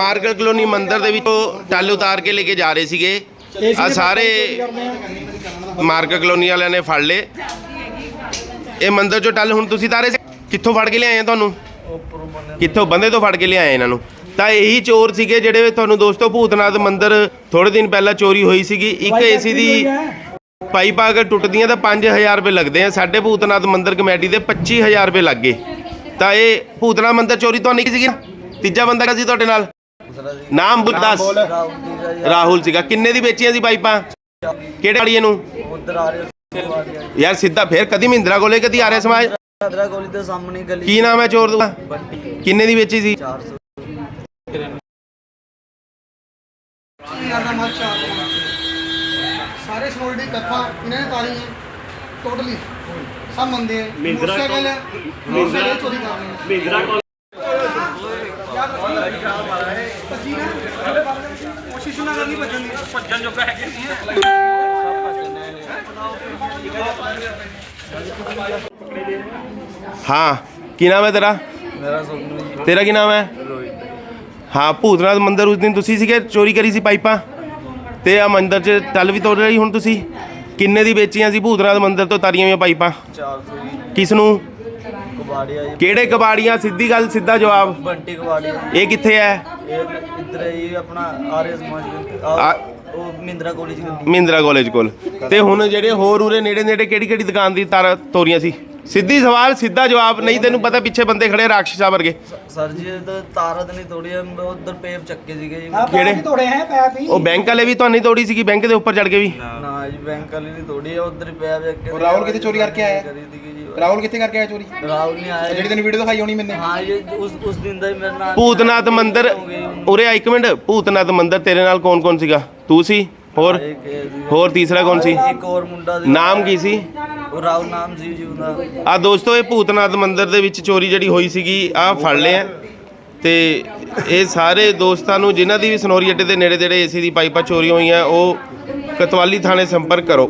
ਮਾਰਕਲ colony ਮੰਦਿਰ ਦੇ ਵਿੱਚੋਂ ਟੱਲ ਉਤਾਰ ਕੇ ਲੈ ਕੇ ਜਾ ਰਹੇ ਸੀਗੇ। ਆ ਸਾਰੇ ਮਾਰਕਲ ਕਲੋਨੀ ਵਾਲਿਆਂ ਨੇ ਫੜ ਲਏ। ਇਹ ਮੰਦਿਰ ਚੋਂ ਟੱਲ ਹੁਣ ਤੁਸੀਂ ਤਾਰੇ? ਕਿੱਥੋਂ ਫੜ ਕੇ ਲਿਆਏ ਆ ਤੁਹਾਨੂੰ? ਕਿੱਥੋਂ ਬੰਦੇ ਤੋਂ ਫੜ ਕੇ ਲਿਆਏ ਇਹਨਾਂ ਨੂੰ? ਤਾਂ ਇਹੀ ਚੋਰ ਸੀਗੇ ਜਿਹੜੇ ਤੁਹਾਨੂੰ ਦੋਸਤੋ ਭੂਤਨਾਥ ਮੰਦਿਰ ਥੋੜੇ ਦਿਨ ਪਹਿਲਾਂ ਚੋਰੀ ਹੋਈ ਸੀਗੀ। ਇੱਕ ਏਸੀ ਦੀ ਪਾਈਪਾਂ ਅਗਰ ਟੁੱਟਦੀਆਂ ਤਾਂ 5000 ਰੁਪਏ ਲੱਗਦੇ ਆ। ਸਾਡੇ ਭੂਤਨਾਥ ਮੰਦਿਰ ਕਮੇਟੀ ਦੇ 25000 ਰੁਪਏ ਲੱਗ ਤਾਂ ਇਹ ਭੂਤਨਾਥ ਮੰਦਿਰ ਚੋਰੀ ਤੁਹਾਨੂੰ ਕੀ ਸੀਗੀ? ਤੀਜਾ ਬੰਦਾ ਸੀ ਤੁਹਾਡੇ ਨਾਲ? ਨਾਮ ਬੁੱਧਦਾਸ। ਰਾਹੁਲ ਸੀਗਾ। ਕਿੰਨੇ ਦੀ ਵੇਚੀਆਂ ਸੀ ਪਾਈਪਾਂ? ਕਿਹੜੇ ਵਾਲੀਏ ਨੂੰ? ਉਧਰ ਆ ਰਹੇ ਯਾਰ ਸਿੱਧਾ ਫੇਰ ਕਦੀ ਮਹਿੰਦਰਾ ਕੋਲੇ ਕਦੀ ਆ ਰਿਹਾ ਸਮਾਜ। ਆਦਰਾ ਗੋਲੀ ਦੇ ਸਾਹਮਣੇ ਗਲੀ ਕੀ ਨਾਮ ਹੈ ਚੋਰ ਦਾ? ਕਿੰਨੇ ਦੀ ਵੇਚੀ ਸੀ? 400 ਸਾਰੇ ਸੋਲਡੀ ਕੱਫਾ ਇਹਨਾਂ ਨੇ ਤਾਲੀ? ਟੋਟਲੀ ਸਭ ਮੰਦੇ ਮੋਟਰਸਾਈਕਲ ਹੈ। ਮੋਟਰਸਾਈਕਲ ਚੋਰੀ ਕਰ ਰਹੇ ਮਹਿੰਦਰਾ ਕੋਸ਼ਿਸ਼ ਨਾ ਕਰਨੀ ਭੱਜਣ ਦੀ। ਭੱਜਣ ਜੋਗਾ ਹੈਗੇ ਨਹੀਂ ਹੈ। ਹਾਂ ਕੀ ਨਾਮ ਹੈ ਤੇਰਾ? ਮੇਰਾ ਜੀ। ਤੇਰਾ ਕੀ ਨਾਮ ਹੈ? ਰੋਹਿਤ। ਹਾਂ ਭੂਤਨਾਥ ਮੰਦਿਰ ਉਸ ਦਿਨ ਤੁਸੀਂ ਸੀਗੇ ਚੋਰੀ ਕਰੀ ਸੀ ਪਾਈਪਾਂ? ਤੇ ਆ ਮੰਦਿਰ 'ਚ ਟੱਲ ਵੀ ਤੋੜ ਲਈ ਹੁਣ ਤੁਸੀਂ? ਕਿੰਨੇ ਦੀ ਵੇਚੀਆਂ ਸੀ ਭੂਤਨਾਥ ਮੰਦਿਰ ਤੋਂ ਤਾਰੀਆਂ ਹੋਈਆਂ ਪਾਈਪਾਂ? 400 ਜੀ। ਕਿਸ ਨੂੰ? ਕਬਾੜੀਆ ਜੀ। ਕਿਹੜੇ ਕਬਾੜੀਆਂ? ਸਿੱਧੀ ਗੱਲ ਸਿੱਧਾ ਜਵਾਬ। ਬੰਟੀ ਕਬਾੜੀਆ। ਇਹ ਕਿੱਥੇ ਹੈ? ਇਹ ਇੱਧਰ ਹੈ ਜੀ ਆਪਣਾ ਆਰਐਸ ਸਮਾਜ ਆ- ਉਹ ਮਹਿੰਦਰਾ ਕਾਲਜ ਗਲੀ ਮਹਿੰਦਰਾ ਕਾਲਜ ਕੋਲ। ਤੇ ਹੁਣ ਜਿਹੜੇ ਹੋਰ ਉਰੇ ਨੇੜੇ ਨੇੜੇ ਕਿਹੜੀ ਕਿਹੜੀ ਦੁਕਾਨ ਦੀ ਤਾਰ ਤੋਰੀਆਂ ਸੀ? ਸਿੱਧੀ ਸਵਾਲ ਸਿੱਧਾ ਜਵਾਬ ਨਹੀਂ ਤੈਨੂੰ ਪਤਾ ਪਿੱਛੇ ਬੰਦੇ ਖੜੇ ਰਾਖਸ਼ਾ ਵਰਗੇ। ਸਰ ਜੀ ਇਹ ਤਾਂ ਤਾਰਾ ਤਾਂ ਨਹੀਂ ਤੋੜੀ ਉਧਰ ਪੇਪ ਚੱਕੇ ਸੀਗੇ ਜੀ। ਕਿਹੜੇ? ਤੋੜੇ ਹੈ ਪੈਪ ਹੀ ਉਹ ਬੈਂਕ ਵਾਲੇ ਵੀ ਤੁਹਾਨੂੰ ਤੋੜੀ ਸੀਗੀ ਬੈਂਕ ਦੇ ਉੱਪਰ ਚੜ ਕੇ ਵੀ। ਨਾ ਜੀ ਬੈਂਕ ਵਾਲੀ ਨਹੀਂ ਤੋੜੀ ਉਧਰ ਹੀ ਪੇਪ ਚੱਕੇ ਉਹ ਰਾਹੁਲ ਕਿਤੇ ਚੋਰੀ ਕਰਕੇ ਆਇਆ? ਕਰੀ ਸੀਗੀ ਜੀ। ਰਾਹੁਲ ਕਿੱਥੇ ਕਰਕੇ ਆਇਆ ਚੋਰੀ? ਰਾਹੁਲ ਨਹੀਂ ਆਇਆ ਜਿਹੜੀ ਤੈਨੂੰ ਵੀਡੀਓ ਦਿਖਾਈ ਹੋਣੀ ਮੈਨੇ। ਹਾਂ ਇਹ ਉਸ ਉਸ ਦਿਨ ਦਾ ਹੀ ਮੇਰੇ ਨਾਲ ਭੂਤਨਾਥ ਮੰਦਿਰ ਉਰੇ ਆ ਇੱਕ ਮਿੰਟ। ਭੂਤਨਾਥ ਮੰਦਿਰ ਤੇਰੇ ਨਾਲ ਕੌਣ ਕੌਣ ਸੀਗਾ? ਤੂੰ ਸੀ? ਹੋਰ। ਹੋਰ ਤੀਸਰਾ ਕੌਣ ਸੀ? ਇੱਕ ਹੋਰ ਮੁੰਡਾ ਸੀ ਨਾਮ ਕੀ ਸੀ? ਉਹ ਰਾਹੁਲ ਨਾਮ ਸੀ ਜੀ ਉਹਦਾ। ਆ ਦੋਸਤੋ ਇਹ ਭੂਤਨਾਥ ਮੰਦਿਰ ਦੇ ਵਿੱਚ ਚੋਰੀ ਜਿਹੜੀ ਹੋਈ ਸੀਗੀ ਆ ਫੜ ਲਿਆ। ਤੇ ਇਹ ਸਾਰੇ ਦੋਸਤਾਂ ਨੂੰ ਜਿਨ੍ਹਾਂ ਦੀ ਵੀ ਸਨੋਰੀ ਅੱਡੇ ਦੇ ਨੇੜੇ ਤੇੜੇ ਏਸੀ ਦੀ ਪਾਈਪਾਂ ਚੋਰੀ ਹੋਈਆਂ ਉਹ ਕਤਵਾਲੀ ਥਾਣੇ ਸੰਪਰਕ ਕਰੋ।